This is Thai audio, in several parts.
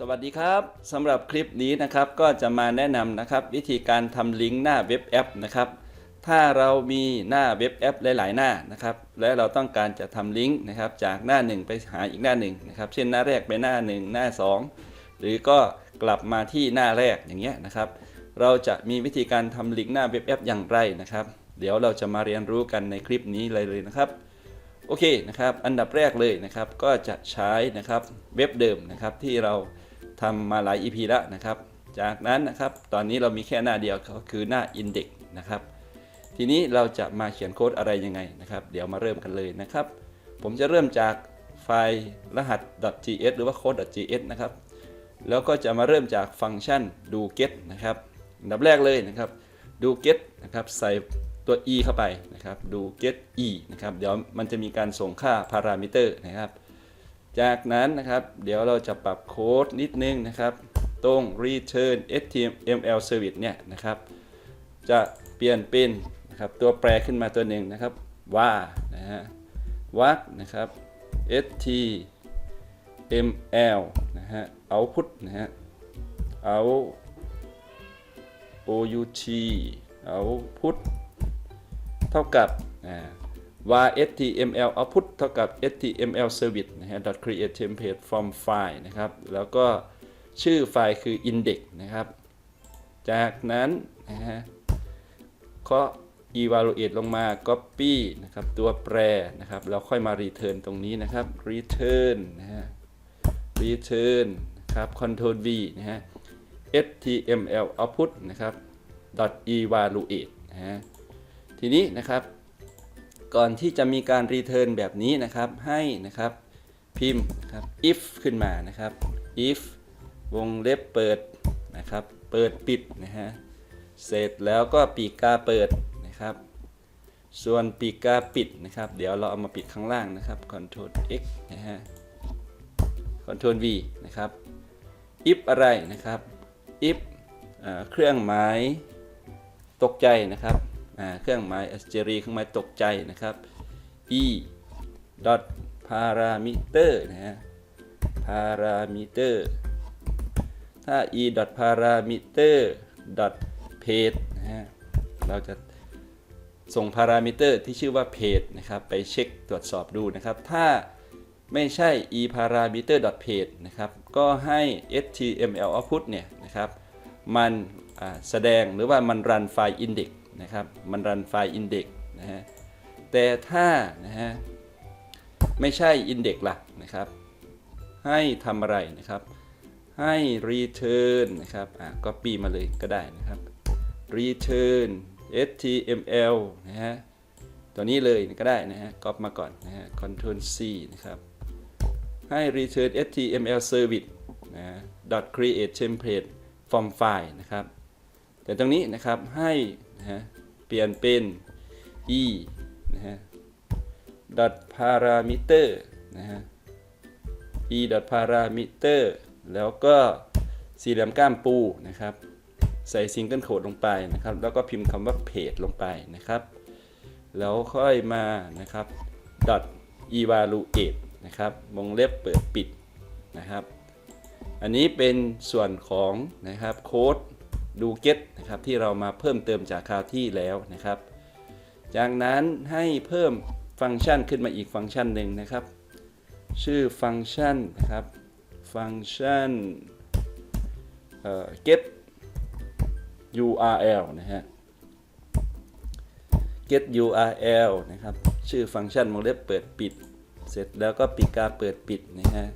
สวัสดีครับสำหรับคลิปนี้นะครับก็จะมาแนะนำนะครับ วิธีการทำลิงก์หน้าเว็บแอปนะครับถ้าเรามีหน้าเว็บแอปหลาย ๆ หน้านะครับ และเราต้องการจะทำลิงก์นะครับ จากหน้าหนึ่งไปหาอีกหน้าหนึ่งนะครับ เช่นหน้าแรกไปหน้าหนึ่งหน้าสองหรือก็กลับมาที่หน้าแรกอย่างเงี้ยนะครับ เราจะมีวิธีการทำลิงก์หน้าเว็บแอปอย่างไรนะครับ เดี๋ยวเราจะมาเรียนรู้กันในคลิปนี้เลยเลยนะครับโอเคนะครับ อันดับแรกเลยนะครับ ก็จะใช้นะครับเว็บเดิมนะครับที่เรา ทำมาหลาย EP แล้วนะครับ จากนั้นนะครับตอนนี้เรามีแค่หน้าเดียวก็คือหน้า Index นะครับ ทีนี้เราจะมาเขียนโค้ดอะไรยังไงนะครับ เดี๋ยวมาเริ่มกันเลยนะครับ ผมจะเริ่มจากไฟล์รหัส .gs หรือว่า code.gs นะครับ แล้วก็จะมาเริ่มจากฟังก์ชันดู get นะครับอันดับแรกเลยนะครับดู get นะครับใส่ตัว e เข้าไปนะครับดู get e นะครับเดี๋ยวมันจะมีการส่งค่าพารามิเตอร์นะครับ จากนั้นนะครับ เดี๋ยวเราจะปรับโค้ดนิดนึงนะครับ ตรง return html service เนี่ยนะครับ จะเปลี่ยนเป็นนะครับตัวแปรขึ้นมาตัวหนึ่งนะครับว่านะฮะวักนะครับ html นะฮะ output นะฮะ out out output เท่ากับอ่า var html output เท่ากับ html service นะฮะ dot create template from file นะครับ แล้วก็ชื่อไฟล์คือ index นะครับ จากนั้นนะฮะก็ evaluate ลงมา copy นะครับ ตัวแปรนะครับ แล้วค่อยมา return ตรงนี้นะครับ return นะฮะ return นะครับ control v นะฮะ html output นะครับ dot evaluate นะฮะทีนี้นะครับ ก่อนที่จะมีการ return แบบนี้นะครับให้นะครับพิมพ์ครับ if ขึ้นมานะครับ if วงเล็บเปิดนะครับ เปิดปิดนะฮะเสร็จแล้วก็ปีกกาเปิดนะครับ ส่วนปีกกาปิดนะครับ เดี๋ยวเราเอามาปิดข้างล่างนะครับ Ctrl X นะฮะ Ctrl V นะครับ if อะไรนะครับ if เครื่องหมายตกใจนะครับ เครื่องหมาย asterisk เครื่องหมายตกใจนะครับ e dot parameter นะฮะ parameter ถ้า e dot parameter dot page นะฮะเราจะส่งพารามิเตอร์ที่ชื่อว่า page นะครับ ไปเช็คตรวจสอบดูนะครับ ถ้าไม่ใช่ e parameter dot page นะครับ ก็ให้ html output เนี่ยนะครับ มันแสดงหรือว่ามันรันไฟล์ index นะครับ มันรันไฟล์ index นะฮะ แต่ถ้านะฮะไม่ใช่ index ล่ะนะครับ ให้ทำอะไรนะครับ ให้ return นะครับอะ copy มาเลยก็ได้นะครับ return html นะฮะตัวนี้เลยก็ได้นะฮะ copy มาก่อนนะฮะ control c นะครับ ให้ return html service นะฮะ dot create template from file นะครับ แต่ตรงนี้นะครับให้ นะฮะเปลี่ยนเป็น e นะฮะ dot parameter นะฮะ e dot parameter แล้วก็สี่เหลี่ยมก้ามปูนะครับ ใส่ซิงเกิลโคดลงไปนะครับ แล้วก็พิมพ์คำว่า page ลงไปนะครับ แล้วค่อยมานะครับ dot evaluate นะครับวงเล็บเปิดปิดนะครับ อันนี้เป็นส่วนของนะครับโค้ด ดู get นะครับที่เรามาเพิ่มเติมจากคราวที่แล้วนะครับ จากนั้นให้เพิ่มฟังก์ชันขึ้นมาอีกฟังก์ชันหนึ่งนะครับ ชื่อฟังก์ชันนะครับ ฟังก์ชันเอ่อ get URL นะฮะ get URL นะครับ ชื่อฟังก์ชันวงเล็บเปิดปิด เสร็จแล้วก็ปีกกาเปิดปิดนะฮะ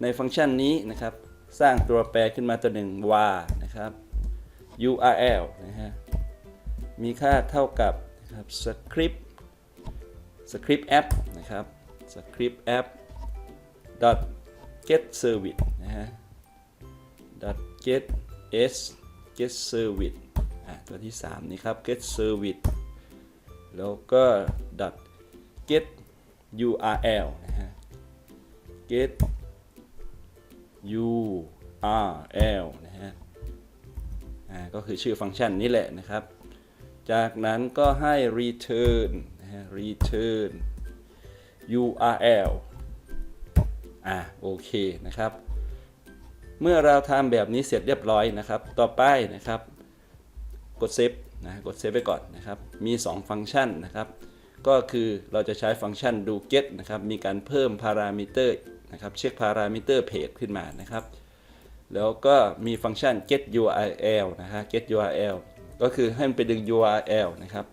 ในฟังก์ชันนี้นะครับ สร้างตัวแปรขึ้นมาตัวหนึ่ง var นะครับ URL นะฮะ มีค่าเท่ากับนะครับ script script app นะครับ script app dot get service นะฮะ dot get s get service อะตัวที่ 3 นี่ครับ get service แล้วก็ dot get url นะฮะ get url นะ ก็คือชื่อฟังก์ชันนี้แหละนะครับ จากนั้นก็ให้ return return url อ่าโอเคนะครับ เมื่อเราทำแบบนี้เสร็จเรียบร้อยนะครับ ต่อไปนะครับ กดเซฟนะกดเซฟไปก่อนนะครับ มี 2 ฟังก์ชันนะครับ ก็คือเราจะใช้ฟังก์ชันดู get นะครับ มีการเพิ่มพารามิเตอร์นะครับ เช็คพารามิเตอร์เพจขึ้นมานะครับ แล้วก็มีฟังก์ชัน get URL นะฮะ get URL ก็คือให้มันไปดึง URL นะครับ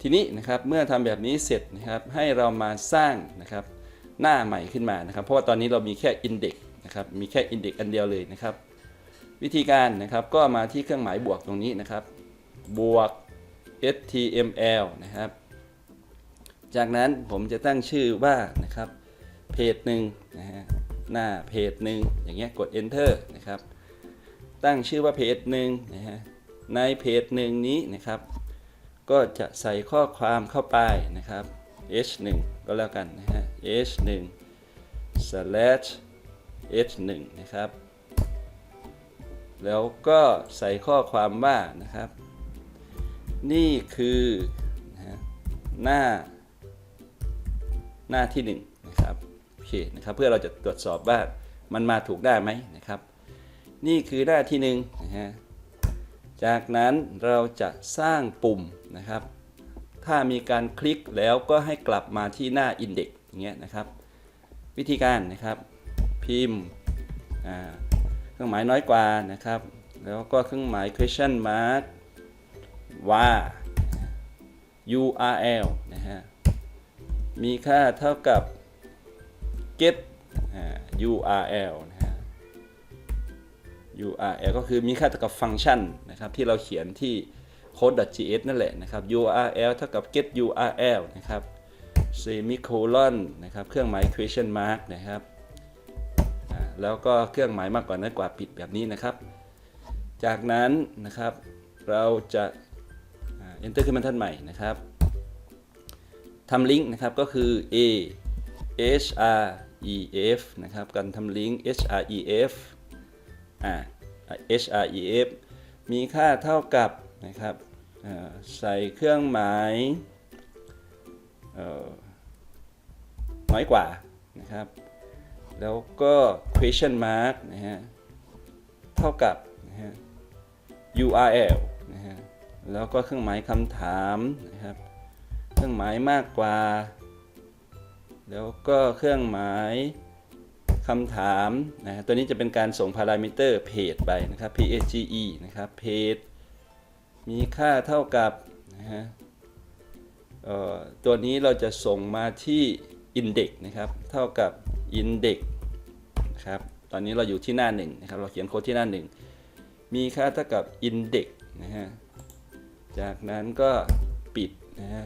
ทีนี้นะครับเมื่อทำแบบนี้เสร็จนะครับให้เรามาสร้างนะครับหน้าใหม่ขึ้นมานะครับ เพราะว่าตอนนี้เรามีแค่ index นะครับมีแค่ index อันเดียวเลยนะครับ วิธีการนะครับก็มาที่เครื่องหมายบวกตรงนี้นะครับ บวก html นะครับ จากนั้นผมจะตั้งชื่อว่านะครับเพจหนึ่งนะฮะ หน้าเพจหนึ่งอย่างเงี้ยกด enter นะครับ ตั้งชื่อว่าเพจหนึ่งนะฮะในเพจหนึ่งนี้นะครับ ก็จะใส่ข้อความเข้าไปนะครับ h1 ก็แล้วกันนะฮะ h1 slash h1 นะครับ แล้วก็ใส่ข้อความว่านะครับ นี่คือนะหน้าหน้าที่ 1 เคนะครับเพื่อเราจะตรวจสอบว่ามันมาถูกได้ไหมนะครับ นี่คือหน้าที่1นงนะฮะจากนั้นเราจะสร้างปุ่มนะครับ ถ้ามีการคลิกแล้วก็ให้กลับมาที่หน้า Index อย่างเงี้ยนะครับ วิธีการนะครับ พิมพ์เครื่องหมายน้อยกว่านะครับ แล้วก็เครื่องหมาย question mark ว่า URL นะฮะมีค่าเท่ากับ get URL นะฮะ URL ก็คือมีค่าเท่ากับฟังก์ชันนะครับที่เราเขียนที่ code.js นั่นแหละนะครับ URL เท่ากับ get URL นะครับ semicolon นะครับเครื่องหมาย question mark นะครับแล้วก็เครื่องหมายมากกว่าน้อยกว่าปิดแบบนี้นะครับ จากนั้นนะครับเราจะ enter ขึ้นบรรทัดใหม่นะครับทำลิงก์นะครับก็คือ a h r e f นะครับ การทำลิงก์ h r e f อ่า h r e f มีค่าเท่ากับนะครับใส่เครื่องหมายน้อยกว่านะครับ แล้วก็ question mark นะฮะ เท่ากับนะฮะ URL นะฮะ แล้วก็เครื่องหมายคำถามนะครับ เครื่องหมายมากกว่า แล้วก็เครื่องหมายคำถามนะฮะตัวนี้จะเป็นการส่งพารามิเตอร์เพจไปนะครับ page นะครับเพจมีค่าเท่ากับนะฮะตัวนี้เราจะส่งมาที่ index นะครับ เท่ากับ index นะครับ ตอนนี้เราอยู่ที่หน้าหนึ่งนะครับ เราเขียนโค้ดที่หน้าหนึ่งมีค่าเท่ากับ index นะฮะ จากนั้นก็ปิดนะฮะ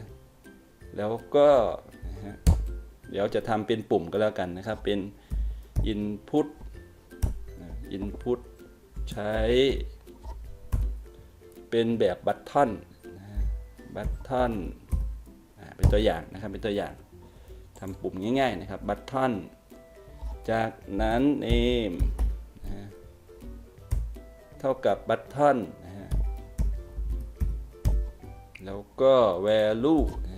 แล้วก็ ดี๋ยวจะทำเป็นปุ่มก็แล้วกันนะครับ เป็น input input ใช้เป็นแบบบัตทอนนะฮะบัตทอนเป็นตัวอย่างนะครับ เป็นตัวอย่างทำปุ่มง่ายๆนะครับบัตทอนจากนั้น name เท่ากับบัตทอนนะฮะแล้วก็ value นะ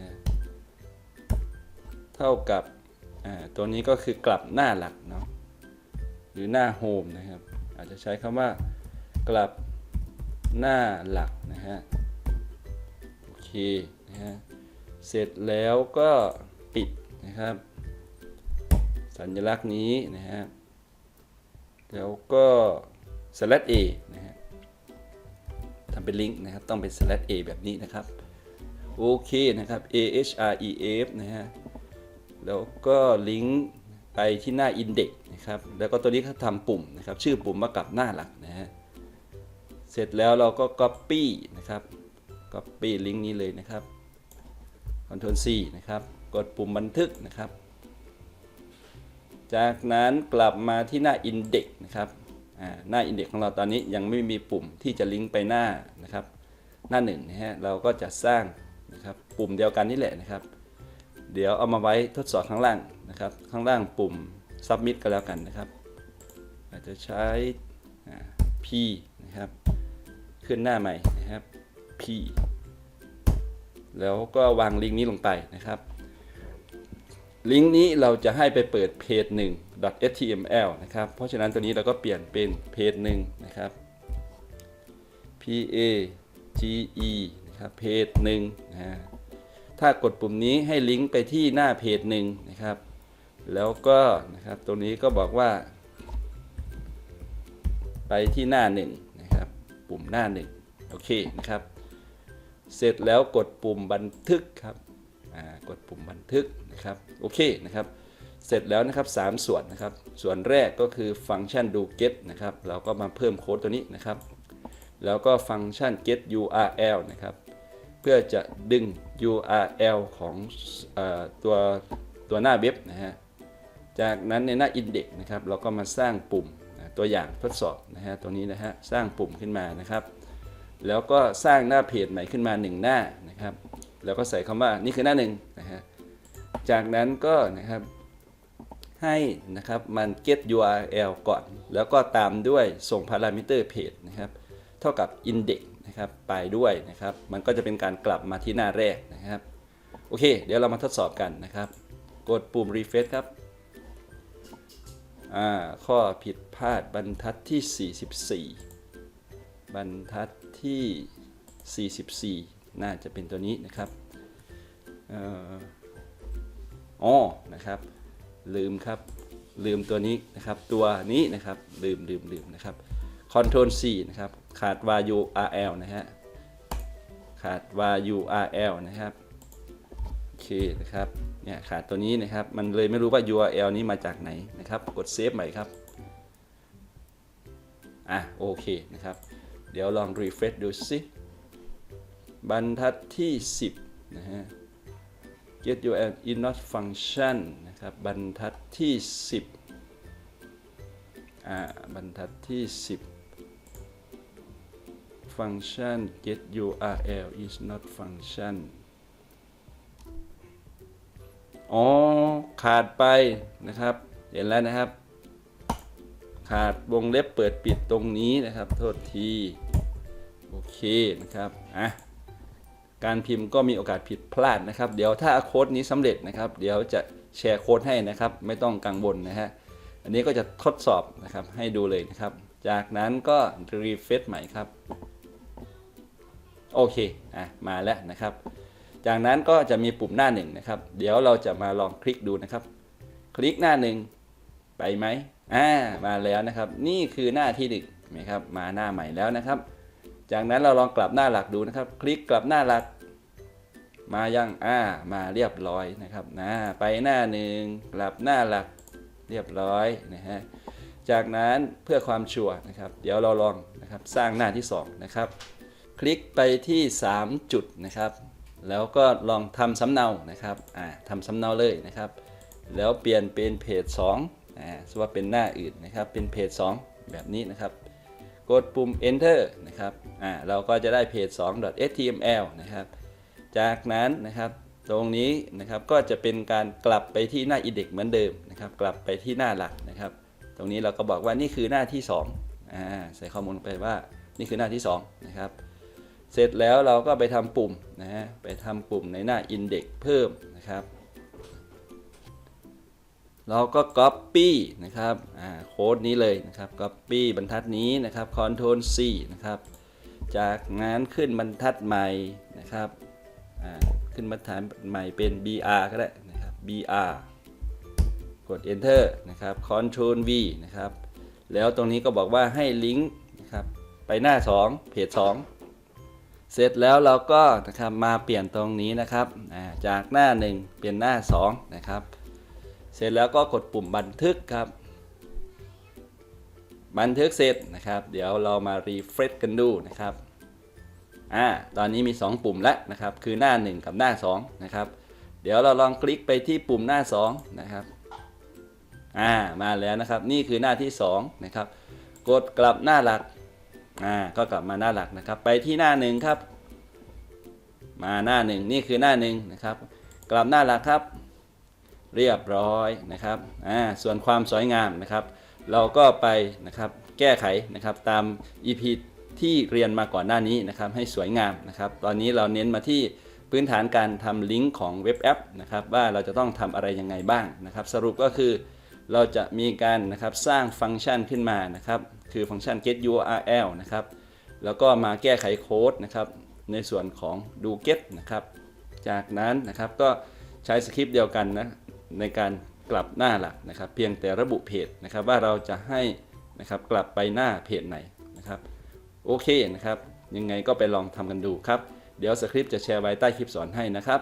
เท่ากับตัวนี้ก็คือกลับหน้าหลักเนาะหรือหน้า home นะครับ อาจจะใช้คำว่ากลับหน้าหลักนะฮะโอเคนะฮะเสร็จแล้วก็ปิดนะครับ สัญลักษณ์นี้นะฮะแล้วก็ slash a นะฮะทำเป็นลิงก์นะครับ ต้องเป็น slash a แบบนี้นะครับ โอเคนะครับ a h r e f นะฮะ แล้วก็ลิงก์ไปที่หน้า index นะครับ แล้วก็ตัวนี้เขาทำปุ่มนะครับ ชื่อปุ่มมากับหน้าหลักนะฮะ เสร็จแล้วเราก็ copy นะครับ copy ลิงก์นี้เลยนะครับ Ctrl C นะครับ กดปุ่มบันทึกนะครับ จากนั้นกลับมาที่หน้า Index นะครับหน้า Index ของเราตอนนี้ยังไม่มีปุ่มที่จะลิงก์ไปหน้านะครับ หน้าหนึ่งนะฮะ เราก็จะสร้างนะครับ ปุ่มเดียวกันนี่แหละนะครับ เดี๋ยวเอามาไว้ทดสอบข้างล่างนะครับ ข้างล่างปุ่ม Submit ก็แล้วกันนะครับ อาจจะใช้ P นะครับ ขึ้นหน้าใหม่นะครับ P แล้วก็วางลิงก์นี้ลงไปนะครับ ลิงก์นี้เราจะให้ไปเปิดเพจหนึ่ง .html นะครับ เพราะฉะนั้นตัวนี้เราก็เปลี่ยนเป็นเพจหนึ่งนะครับ p a g e นะครับเพจหนึ่งนะฮะ ถ้ากดปุ่มนี้ให้ลิงก์ไปที่หน้าเพจหนึ่งนะครับ แล้วก็นะครับตรงนี้ก็บอกว่า ไปที่หน้าหนึ่งนะครับ ปุ่มหน้าหนึ่งโอเคนะครับ เสร็จแล้วกดปุ่มบันทึกครับอ่ากดปุ่มบันทึกนะครับโอเคนะครับ เสร็จแล้วนะครับ 3 ส่วนนะครับ ส่วนแรกก็คือฟังก์ชันดู get นะครับ เราก็มาเพิ่มโค้ดตัวนี้นะครับ แล้วก็ฟังก์ชัน get URL นะครับ พื่อจะดึง URL ของอตัวตัวหน้าเว็บนะฮะ จากนั้นในหน้า index นะครับ เราก็มาสร้างปุ่มตัวอย่างทดสอบนะฮะตัวนี้นะฮะ สร้างปุ่มขึ้นมานะครับ แล้วก็สร้างหน้าเพจใหม่ขึ้นมา 1 หน้านะครับ แล้วก็ใส่คำว่านี่คือหน้าหนึ่งนะฮะ จากนั้นก็นะครับให้นะครับมัน get URL ก่อน แล้วก็ตามด้วยส่งพารามิเตอร์เพจนะครับ เท่ากับ index นะครับไปด้วยนะครับ มันก็จะเป็นการกลับมาที่หน้าแรกนะครับ โอเค เดี๋ยวเรามาทดสอบกันนะครับ กดปุ่ม refresh ครับอ่าข้อผิดพลาดบรรทัดที่ 44 บรรทัดที่ 44 น่าจะเป็นตัวนี้นะครับอ๋อนะครับ ลืมครับ ลืมตัวนี้นะครับ ตัวนี้นะครับ ลืมลืมลืมนะครับ Ctrl C นะครับ ขาด var URL นะฮะ ขาด var URL นะครับ โอเคนะครับ เนี่ยขาดตัวนี้นะครับ มันเลยไม่รู้ว่า URL นี้มาจากไหนนะครับ กดเซฟใหม่ครับ อะโอเคนะครับ เดี๋ยวลอง refresh ดูสิบรรทัดที่ 10 นะฮะ get URL in not function นะครับ บรรทัดที่ 10 อ่า บรรทัดที่ 10 function get URL is not function อ๋อ ขาดไปนะครับ เห็นแล้วนะครับ ขาดวงเล็บเปิดปิดตรงนี้นะครับ โทษที โอเคนะครับอะการพิมพ์ก็มีโอกาสผิดพลาดนะครับ เดี๋ยวถ้าโค้ดนี้สำเร็จนะครับ เดี๋ยวจะแชร์โค้ดให้นะครับ ไม่ต้องกังวลนะฮะ อันนี้ก็จะทดสอบนะครับให้ดูเลยนะครับ จากนั้นก็รีเฟซใหม่ครับ โอเคอะมาแล้วนะครับ จากนั้นก็จะมีปุ่มหน้าหนึ่งนะครับ เดี๋ยวเราจะมาลองคลิกดูนะครับ คลิกหน้าหนึ่งไปไหมอ่ามาแล้วนะครับ นี่คือหน้าที่หนึ่งนะครับ มาหน้าใหม่แล้วนะครับ จากนั้นเราลองกลับหน้าหลักดูนะครับ คลิกกลับหน้าหลัก มายังอ่ามาเรียบร้อยนะครับนะไปหน้าหนึ่งกลับหน้าหลักเรียบร้อยนะฮะจากนั้นเพื่อความชัวร์นะครับ เดี๋ยวเราลองนะครับสร้างหน้าที่สองนะครับ คลิกไปที่ 3 จุดนะครับ แล้วก็ลองทำสำเนานะครับอ่าทำสำเนาเลยนะครับ แล้วเปลี่ยนเป็นเพจ2อ่าสว่าเป็นหน้าอื่นนะครับ เป็นเพจ 2 แบบนี้นะครับ กดปุ่ม enter นะครับอ่าเราก็จะได้เพจ 2.html นะครับ จากนั้นนะครับตรงนี้นะครับก็จะเป็นการกลับไปที่หน้า index เหมือนเดิมนะครับ กลับไปที่หน้าหลักนะครับ ตรงนี้เราก็บอกว่านี่คือหน้าที่2อ่าใส่ข้อมูลไปว่านี่คือหน้าที่2นะครับ เสร็จแล้วเราก็ไปทำปุ่มนะฮะไปทำปุ่มในหน้า index เพิ่มนะครับ เราก็ copy นะครับโค้ดนี้เลยนะครับ copy บรรทัดนี้นะครับ Ctrl C นะครับ จากนั้นขึ้นบรรทัดใหม่นะครับขึ้นบรรทัดใหม่เป็น BR ก็ได้นะครับ BR กด Enter นะครับ Ctrl V นะครับ แล้วตรงนี้ก็บอกว่าให้ลิงก์นะครับไปหน้า 2 เพจ 2 เสร็จแล้วเราก็นะครับมาเปลี่ยนตรงนี้นะครับจากหน้า 1 เปลี่ยนหน้า 2 นะครับ เสร็จแล้วก็กดปุ่มบันทึกครับ บันทึกเสร็จนะครับ เดี๋ยวเรามารีเฟรชกันดูนะครับอ่าตอนนี้มี 2 ปุ่มแล้วนะครับ คือหน้า 1 กับหน้า 2 นะครับ เดี๋ยวเราลองคลิกไปที่ปุ่มหน้า 2 นะครับอ่ามาแล้วนะครับ นี่คือหน้าที่ 2 นะครับ กดกลับหน้าหลัก อ่าก็กลับมาหน้าหลักนะครับ ไปที่หน้า1ครับ มาหน้า1นี่คือหน้า1นะครับ กลับหน้าหลักครับ เรียบร้อยนะครับอ่าส่วนความสวยงามนะครับ เราก็ไปนะครับแก้ไขนะครับตาม EP ที่เรียนมาก่อนหน้านี้นะครับ ให้สวยงามนะครับ ตอนนี้เราเน้นมาที่พื้นฐานการทำลิงก์ของเว็บแอปนะครับว่าเราจะต้องทำอะไรยังไงบ้างนะครับ สรุปก็คือ เราจะมีการนะครับสร้างฟังก์ชันขึ้นมานะครับ คือฟังก์ชัน get URL นะครับ แล้วก็มาแก้ไขโค้ดนะครับ ในส่วนของดู get นะครับ จากนั้นนะครับก็ใช้สคริปต์เดียวกันนะในการกลับหน้าหลักนะครับ เพียงแต่ระบุเพจนะครับ ว่าเราจะให้นะครับกลับไปหน้าเพจไหนนะครับโอเคนะครับ ยังไงก็ไปลองทำกันดูครับ เดี๋ยวสคริปต์จะแชร์ไว้ใต้คลิปสอนให้นะครับ